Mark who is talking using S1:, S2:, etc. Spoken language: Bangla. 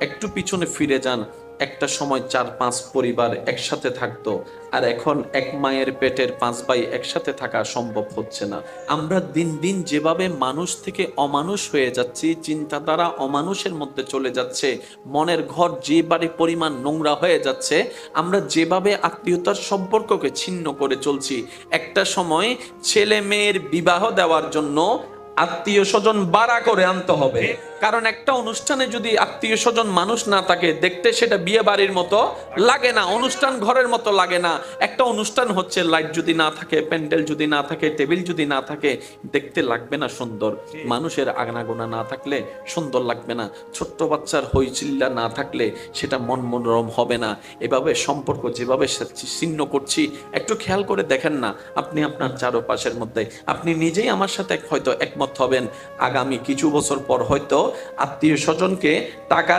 S1: একটু পিছনে ফিরে যান। একটা সময় চার পাঁচ পরিবার একসাথে থাকতো। আর এখন এক মায়ের পেটের পাঁচ ভাই একসাথে থাকা সম্ভব হচ্ছে না। আমরা দিন দিন যেভাবে মানুষ থেকে অমানুষ হয়ে যাচ্ছি, চিন্তাধারা অমানুষের মধ্যে চলে যাচ্ছে, মনের ঘর যে বাড়ি পরিমাণ নোংরা হয়ে যাচ্ছে, আমরা যেভাবে আত্মীয়তার সম্পর্ককে ছিন্ন করে চলছি, একটা সময় ছেলে মেয়ের বিবাহ দেওয়ার জন্য আত্মীয় স্বজন বাড়া করে আনতে হবে। কারণ একটা অনুষ্ঠানে যদি আত্মীয় স্বজন মানুষ না থাকে, দেখতে সেটা বিয়ে বাড়ির মতো লাগে না, অনুষ্ঠান ঘরের মতো লাগে না। একটা অনুষ্ঠান হচ্ছে লাইট যদি না থাকে, প্যান্ডেল যদি না থাকে, টেবিল যদি না থাকে, দেখতে লাগবে না সুন্দর। মানুষের আগনাগোনা না থাকলে সুন্দর লাগবে না। ছোট্ট বাচ্চার হইচিল্লা না থাকলে সেটা মন মনোরম হবে না। এভাবে সম্পর্ক যেভাবে ছিন্ন করছি, একটু খেয়াল করে দেখেন না আপনি আপনার চারপাশের মধ্যে। আপনি নিজেই আমার সাথে হয়তো একমত হবেন। আগামী কিছু বছর পর হয়তো আত্মীয় স্বজনকে টাকা